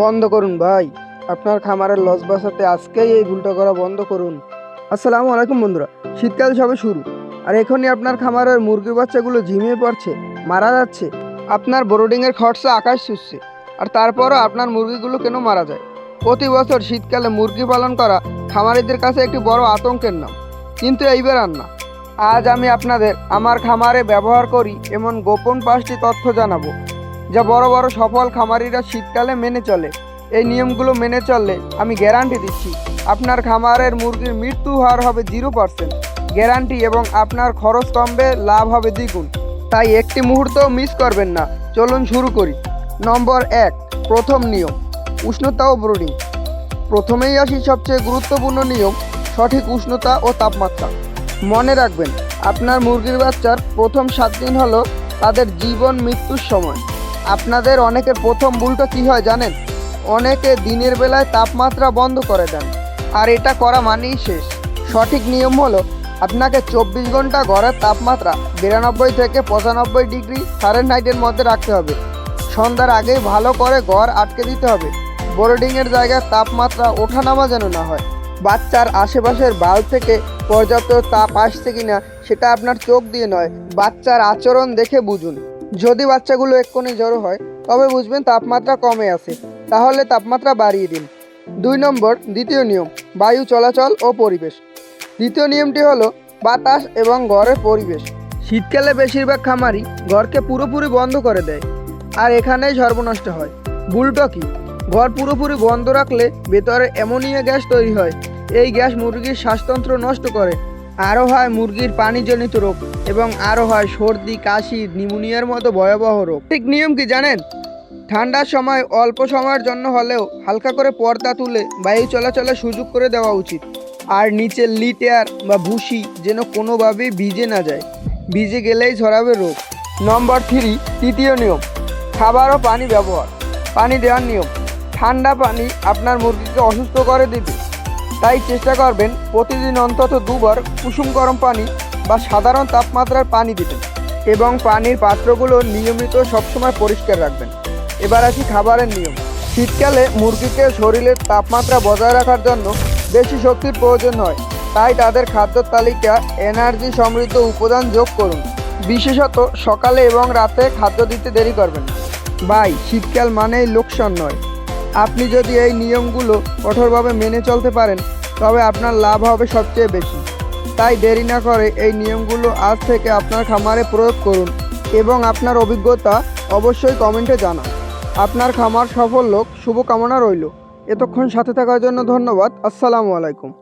বন্ধ করুন ভাই। আপনার খামারের লস বাঁচাতে আজকেই এই ভুলটা করা বন্ধ করুন। আসসালামু আলাইকুম বন্ধুরা, শীতকাল সবে শুরু। আর এখনই আপনার খামারের মুরগির বাচ্চাগুলো ঝিমিয়ে পড়ছে, মারা যাচ্ছে। আপনার বোর্ডিংয়ের খরচা আকাশ ছুটছে আর তারপরও আপনার মুরগিগুলো কেন মারা যায়? প্রতি বছর শীতকালে মুরগি পালন করা খামারিদের কাছে একটি বড় আতঙ্কের নাম। কিন্তু এইবার আর না। আজ আমি আপনাদের আমার খামারে ব্যবহার করি এমন গোপন পাঁচটি তথ্য জানাব। যা বড় বড় সফল খামারিরা শীতকালে মেনে চলে। এই নিয়মগুলো মেনে চললে আমি গ্যারান্টি দিচ্ছি, আপনার খামারের মুরগির মৃত্যু হার হবে জিরো পার্সেন্ট। গ্যারান্টি এবং আপনার খরচ কমবে, লাভ হবে দ্বিগুণ। তাই একটি মুহূর্তও মিস করবেন না। চলুন শুরু করি। নম্বর এক, প্রথম নিয়ম, উষ্ণতা ও ব্রুডিং। প্রথমেই আসি সবচেয়ে গুরুত্বপূর্ণ নিয়ম, সঠিক উষ্ণতা ও তাপমাত্রা। মনে রাখবেন, আপনার মুরগির বাচ্চার প্রথম সাত দিন হলো তাদের জীবন মৃত্যুর সময়। আপনাদের অনেকের প্রথম ভুলটা কী হয় জানেন? অনেকে দিনের বেলায় তাপমাত্রা বন্ধ করে দেন। আর এটা করা মানেই শেষ। সঠিক নিয়ম হলো, আপনাকে চব্বিশ ঘণ্টা ঘরের তাপমাত্রা বিরানব্বই থেকে পঁচানব্বই ডিগ্রি ফারেনহাইটের মধ্যে রাখতে হবে। সন্ধ্যার আগেই ভালো করে ঘর আটকে দিতে হবে। বোর্ডিংয়ের জায়গায় তাপমাত্রা ওঠানামা যেন না হয়। বাচ্চার আশেপাশের বাল থেকে পর্যাপ্ত তাপ আসছে কিনা সেটা আপনার চোখ দিয়ে নয়, বাচ্চার আচরণ দেখে বুঝুন। যদি বাচ্চাগুলো এক্ষুনি জড়ো হয়, তবে বুঝবেন তাপমাত্রা কমে আছে। তাহলে তাপমাত্রা বাড়িয়ে দিন। দুই নম্বর, দ্বিতীয় নিয়ম, বায়ু চলাচল ও পরিবেশ। দ্বিতীয় নিয়মটি হলো বাতাস এবং ঘরের পরিবেশ। শীতকালে বেশিরভাগ খামারই ঘরকে পুরোপুরি বন্ধ করে দেয়, আর এখানেই সর্বনষ্ট হয়। ভুলটা কি? ঘর পুরোপুরি বন্ধ রাখলে ভেতরে অ্যামোনিয়া গ্যাস তৈরি হয়। এই গ্যাস মুরগির শ্বাসতন্ত্র নষ্ট করে। আরও হয় মুরগির পানিজনিত রোগ এবং আরও হয় সর্দি, কাশি নিউমোনিয়ার মতো ভয়াবহ রোগ। ঠিক নিয়ম কি জানেন? ঠান্ডার সময় অল্প সময়ের জন্য হলেও হালকা করে পর্দা তুলে বায়ু চলাচলের সুযোগ করে দেওয়া উচিত। আর নিচে লিটার বা ভুসি যেন কোনোভাবেই ভিজে না যায়। ভিজে গেলেই ছড়াবে রোগ। নম্বর থ্রি, তৃতীয় নিয়ম, খাবার ও পানি ব্যবহার। পানি দেওয়ার নিয়ম, ঠান্ডা পানি আপনার মুরগিকে অসুস্থ করে দেবে। তাই চেষ্টা করবেন প্রতিদিন অন্তত দুবার কুসুম গরম পানি বা সাধারণ তাপমাত্রার পানি দিবেন এবং পানির পাত্রগুলো নিয়মিত সবসময় পরিষ্কার রাখবেন। এবার আসি খাবারের নিয়ম। শীতকালে মুরগিকে শরীরের তাপমাত্রা বজায় রাখার জন্য বেশি শক্তির প্রয়োজন হয়। তাই তাদের খাদ্য তালিকা এনার্জি সমৃদ্ধ উপাদান যোগ করুন। বিশেষত সকালে এবং রাতে খাদ্য দিতে দেরি করবেন বাই, শীতকাল মানেই লোকসান নয়। আপনি যদি এই নিয়মগুলো কঠোরভাবে মেনে চলতে পারেন, তবে আপনার লাভ হবে সবচেয়ে বেশি। তাই দেরি না করে এই নিয়মগুলো আজ থেকে আপনার খামারে প্রয়োগ করুন এবং আপনার অভিজ্ঞতা অবশ্যই কমেন্টে জানান। আপনার খামার সফল লোক শুভকামনা রইল। এতক্ষণ সাথে থাকার জন্য ধন্যবাদ। আসসালামু আলাইকুম।